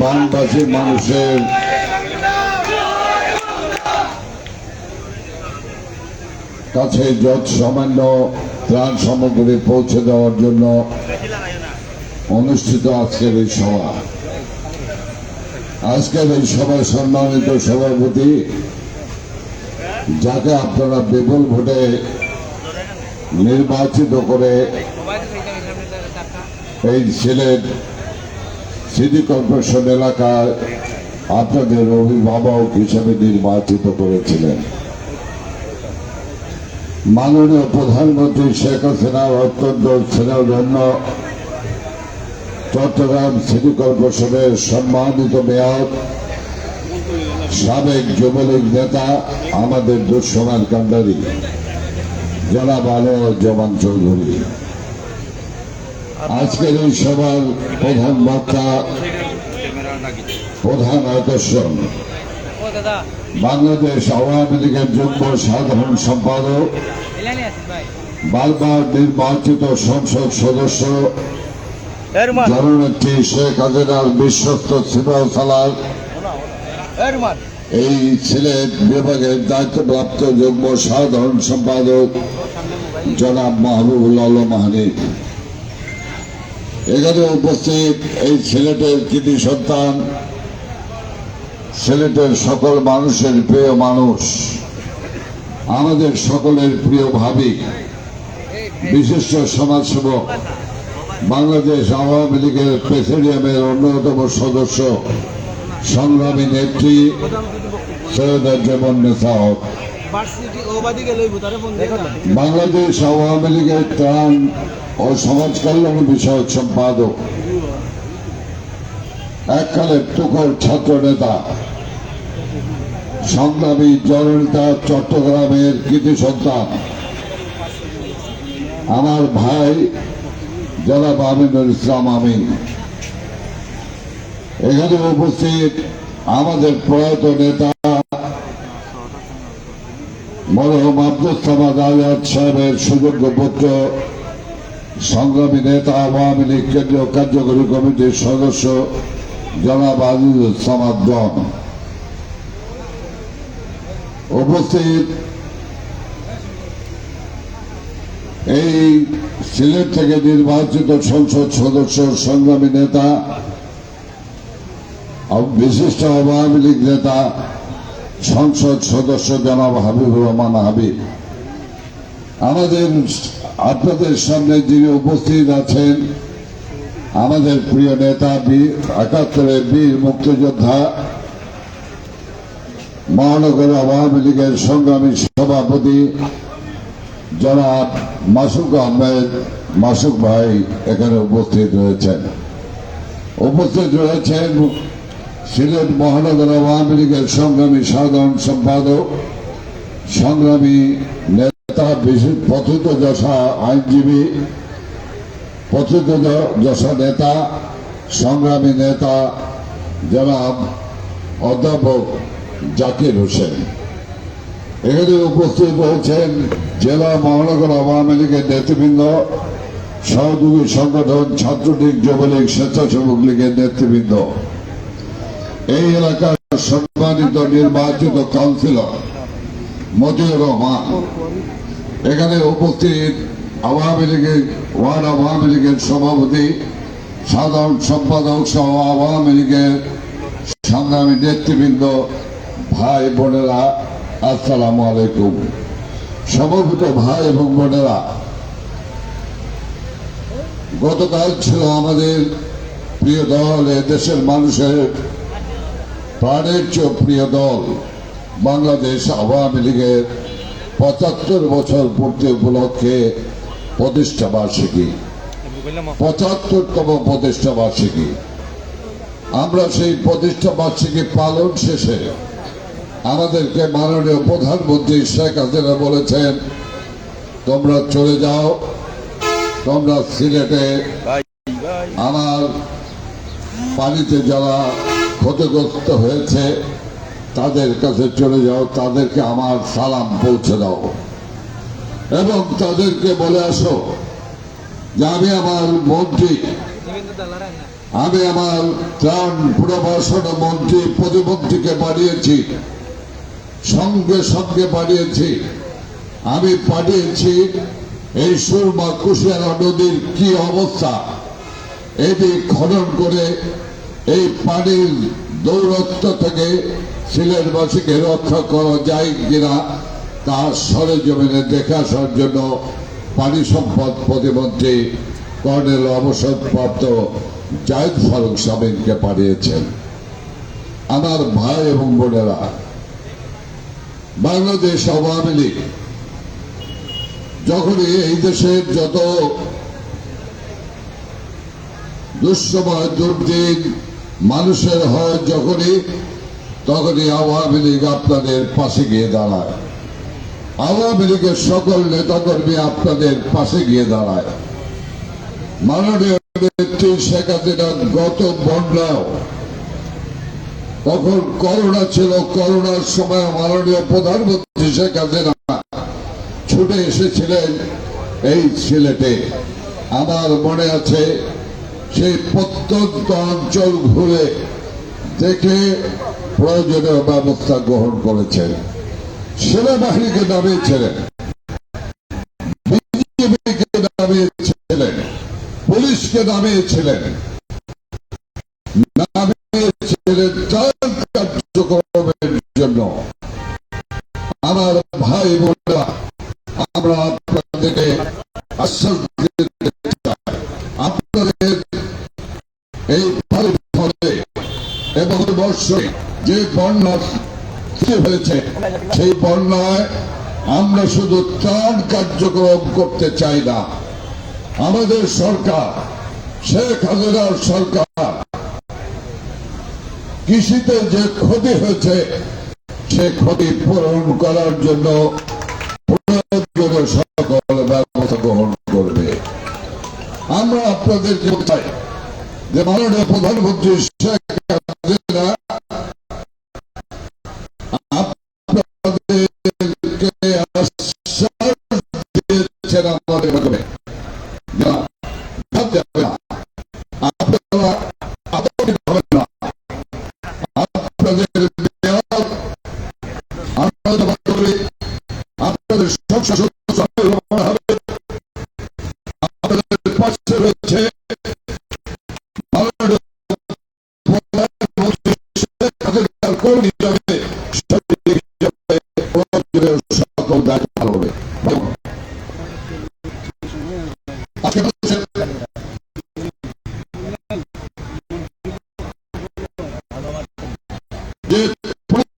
বানবাসী মানুষের কাছে যত সামান্য ত্রাণ সামগ্রী পৌঁছে দেওয়ার জন্য অনুষ্ঠিত আজকের এই সভা। আজকের এই সভায় সম্মানিত সভাপতি যাকে আপনারা বিপুল ভোটে নির্বাচিত করে এই সিলেট সিটি কর্পোরেশন এলাকায় আপনাদের অভিভাবক হিসেবে নির্বাচিত করেছিলেন। মাননীয় প্রধানমন্ত্রী শেখ হাসিনার অত্যন্ত স্নেহধন্য চট্টগ্রাম সিটি কর্পোরেশনের সম্মানিত মেয়র সাবেক যুবলীগ নেতা, আমাদের দুঃসমান কান্ডারি জনাব আলো জমান চৌধুরী। আজকের এই সভার প্রধান বক্তা, প্রধান আকর্ষণ, বাংলাদেশ আওয়ামী লীগের যুগ্ম সাধারণ সম্পাদক, বারবার নির্বাচিত সংসদ সদস্য, জননেত্রী শেখ হাসিনার বিশ্বস্ত সিপাহ সালার এই সিলেট বিভাগের দায়িত্বপ্রাপ্ত যুগ্ম সাধারণ সম্পাদক জনাব মাহবুবুল আলম হানিফ এখানে উপস্থিত এই সিলেটের কৃতি সন্তান সিলেটের সকল মানুষের প্রিয় মানুষ, আমাদের সকলের প্রিয় ভাবি, বিশিষ্ট সমাজসেবক, বাংলাদেশ আওয়ামী লীগের প্রেসিডিয়ামের অন্যতম সদস্য সংগ্রামী নেত্রী সৈয়দা যেমন নেতা হক ভার্সিটি ও বাদিকে লইব তারে ফোন দেখো না বাংলাদেশ আওয়ামী লীগের ত্রাণ ও সমাজ কল্যাণ বিষয়ক সম্পাদক। এককালে তুখর ছাত্র নেতা। সংগ্রামী জননেতা চট্টগ্রামের কৃতি সন্তান। আমার ভাই জনাব আমিনুল ইসলাম আমিন। এখানে উপস্থিত আমাদের প্রয়াত নেতা মরহম আব্দুল সামাদ আজাদ সাহেবের সুযোগ্য পুত্র, সংগ্রামী নেতা, আওয়ামী লীগ কেন্দ্রীয় কার্যকরী কমিটির সদস্য জনাব আজিজুল সামাদ উপস্থিত এই সিলেট থেকে নির্বাচিত সংসদ সদস্য, সংগ্রামী নেতা বিশিষ্ট আওয়ামী লীগ নেতা, সংসদ সদস্য জনাব হাবিবুর রহমান হাবিব। আমাদের আপনাদের সামনে যিনি উপস্থিত আছেন, আমাদের প্রিয় নেতা বীর একাত্তরের বীর মুক্তিযোদ্ধা, মহানগর আওয়ামী লীগের সংগ্রামী সভাপতি জনাব মাসুক আহমেদ, মাসুক ভাই এখানে উপস্থিত রয়েছেন। উপস্থিত রয়েছেন সিলেট মহানগর আওয়ামী লীগের সংগ্রামী সাধারণ সম্পাদক, সংগ্রামী নেতা বিশেষ পথিত যশা আইনজীবী, পথিত যশা নেতা, সংগ্রামী নেতা জনাব অধ্যাপক জাকির হোসেন। এখানে উপস্থিত রয়েছেন জেলা মহানগর আওয়ামী লীগের নেতৃবৃন্দ, সহযোগী সংগঠন ছাত্রলীগ যুবলীগ স্বেচ্ছাসেবক লীগের নেতৃবৃন্দ। এই এলাকার সম্মানিত নির্বাচিত কাউন্সিলর মতিউর রহমান। এখানে উপস্থিত আওয়ামী লীগের, ওয়ার্ড আওয়ামী লীগের সভাপতি, সাধারণ সম্পাদক সহ আওয়ামী লীগের সংগ্রামী নেতৃবৃন্দ, ভাই বোনেরা, আসসালামু আলাইকুম। সমবেত ভাই এবং বোনেরা, গতকাল ছিল আমাদের প্রিয় দল দেশের মানুষের প্রাণের চেয়ে প্রিয় দল বাংলাদেশ আওয়ামী লীগের পঁচাত্তর বছর পূর্তি উপলক্ষে প্রতিষ্ঠা বার্ষিকী। পঁচাত্তরতম প্রতিষ্ঠা বার্ষিকী। আমরা সেই প্রতিষ্ঠা বার্ষিকী পালন শেষে আমাদেরকে মাননীয় প্রধানমন্ত্রী শেখ হাসিনা বলেছেন তোমরা চলে যাও তোমরা সিলেটে আমার পানিতে যারা ক্ষতিগ্রস্ত হয়েছে, তাদের কাছে চলে যাও, তাদেরকে আমার সালাম পৌঁছে দাও। এবং তাদেরকে বলে আসো যে আমি আমার মন্ত্রী, আমি আমার ত্রাণ পুনর্বাসন মন্ত্রী, প্রতিমন্ত্রীকে বাড়িয়েছি সঙ্গে সঙ্গে বাড়িয়েছি আমি পাঠিয়েছি এই সুরমা কুশিয়ারা নদীর কি অবস্থা? এটি খনন করে এই পানির দৌরত্ব থেকে সিলেটবাসীকে রক্ষা করা যায় কিনা, তা সরেজমিনে দেখে আসার জন্য পানি সম্পদ প্রতিমন্ত্রী কর্নেল অবসরপ্রাপ্ত জায়দ ফারুক সামিনকে পাঠিয়েছেন। আমার ভাই এবং বোনেরা, বাংলাদেশ আওয়ামী লীগ যখনই এই দেশের যত দুঃসময় দুর্দিন মানুষের হয় যখনই, তখনই আওয়ামী লীগ আপনাদের পাশে গিয়ে দাঁড়ায়। আওয়ামী লীগের সকল নেতাকর্মী আপনাদের পাশে গিয়ে দাঁড়ায়। মাননীয় নেত্রী শেখ হাসিনার গত বন্যাও, তখন করোনা ছিল, করোনার সময় মাননীয় প্রধানমন্ত্রী শেখ হাসিনা ছুটে এসেছিলেন এই সিলেটে। আমার মনে আছে সেই প্রত্যন্ত অঞ্চল ঘুরে দেখে প্রয়োজনীয় ব্যবস্থা গ্রহণ করেছেন। সেনাবাহিনীকে নামিয়েছিলেন। বিজেপিকে নামিয়েছিলেন। পুলিশকে নামিয়েছিলেন। নামিয়েছিলেন ত্রাণ কার্যক্রমের জন্য। আমার ভাই বোনেরা এবং যে বন্যা হয়েছে, সেই বন্যায় আমরা শুধু ত্রাণ কার্যক্রম করতে চাই না। আমাদের সরকার, শেখ হাসিনার সরকার, কৃষিতে যে ক্ষতি হয়েছে, সে ক্ষতি পূরণ করার জন্য সকল ব্যবস্থা গ্রহণ করবে। আমরা আপনাদেরকে চাই যে মাননীয় প্রধানমন্ত্রী শেখ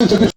ভারতের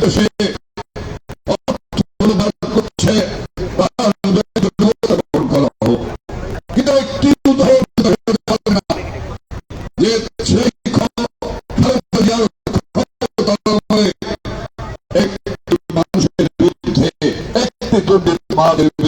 দেশে করছে করা হোক কিন্তু একটি উদাহরণ যে সেই মানুষের বিরুদ্ধে একটি দুর্নীতি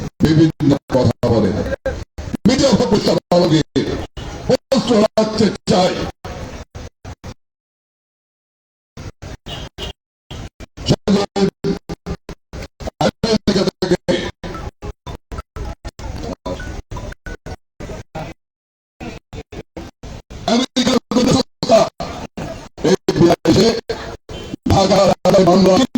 Manga.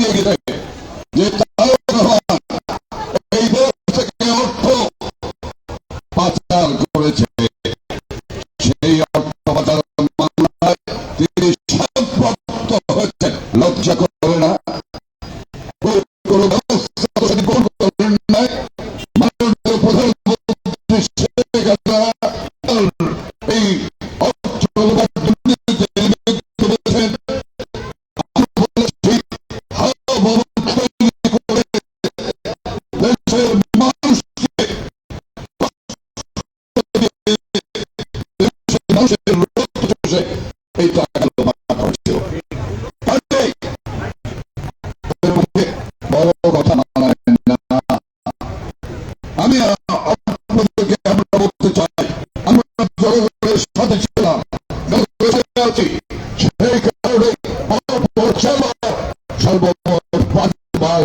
আছি সেই কারণে সর্বময় পাঁচবার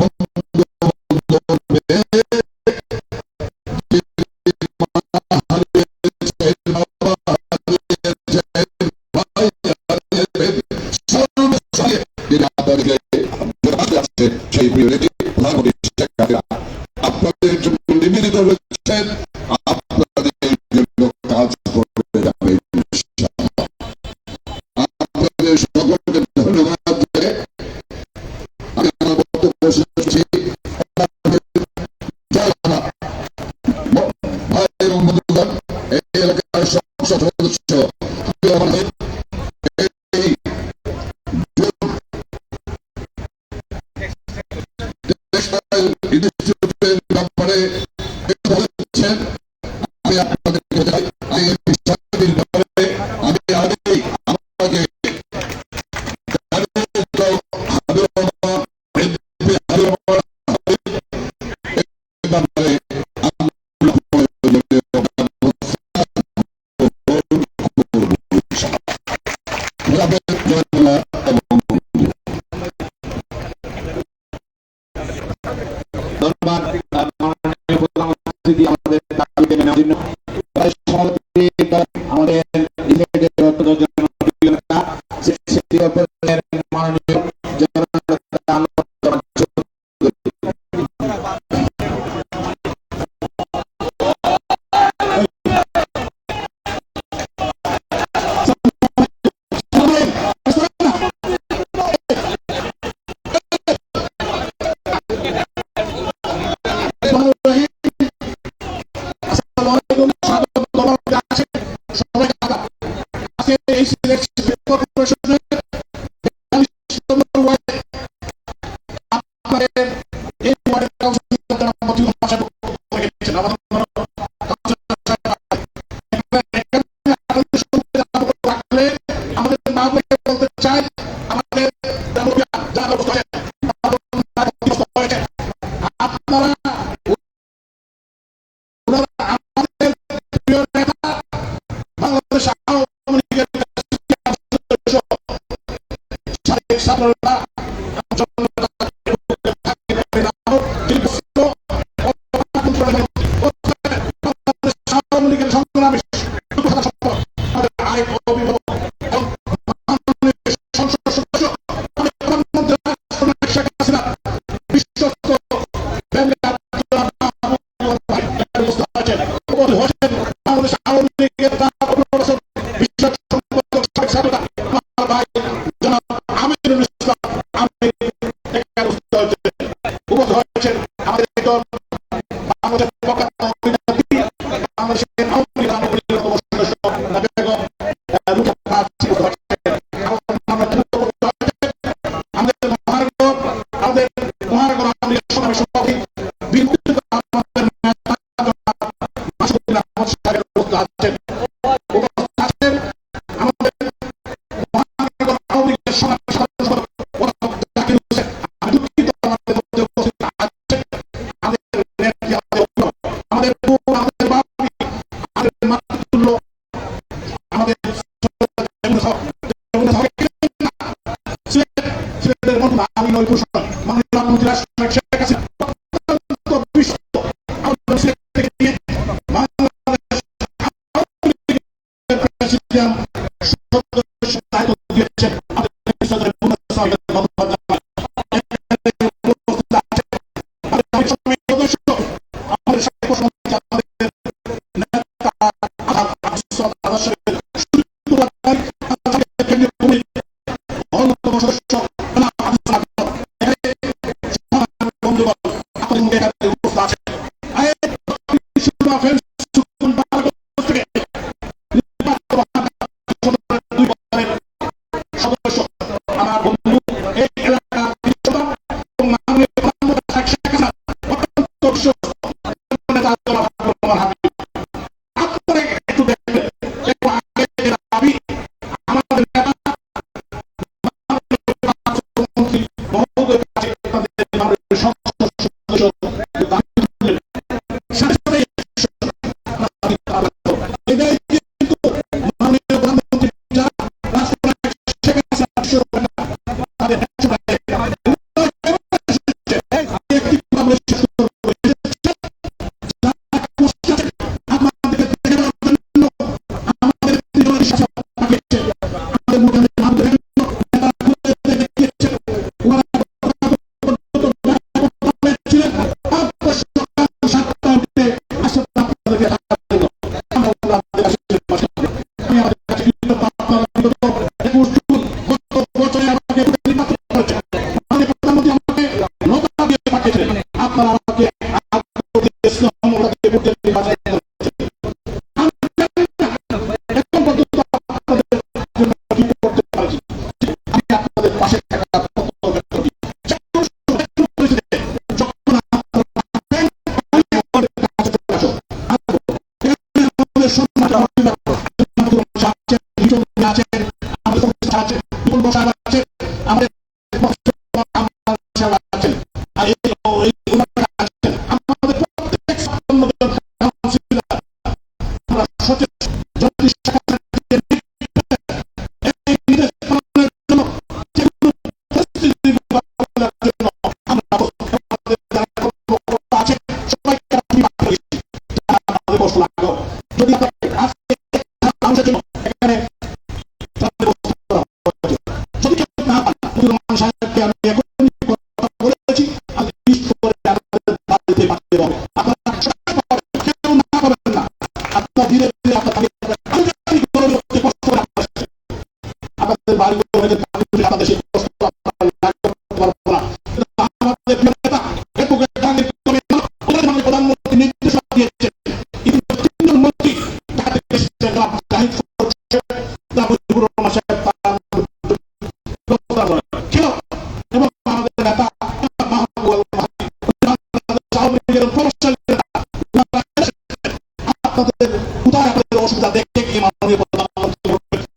আপনাদের কোথায় আপনাদের অসুবিধা দেখতে গিয়ে মাননীয়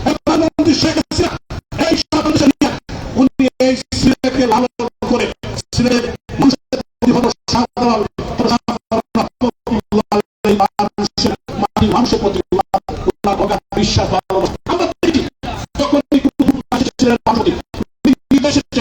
হ্যাঁ, প্রধানমন্ত্রী শেখ হাসিনা, এই সমাবেশে নিয়ে উনি এই সিলেটকে লালন করে সিলেট মানুষের সাধারণ মানুষের প্রতি বিশ্বাস ভালোবাসা আমরা দেখি, যখন বিদেশে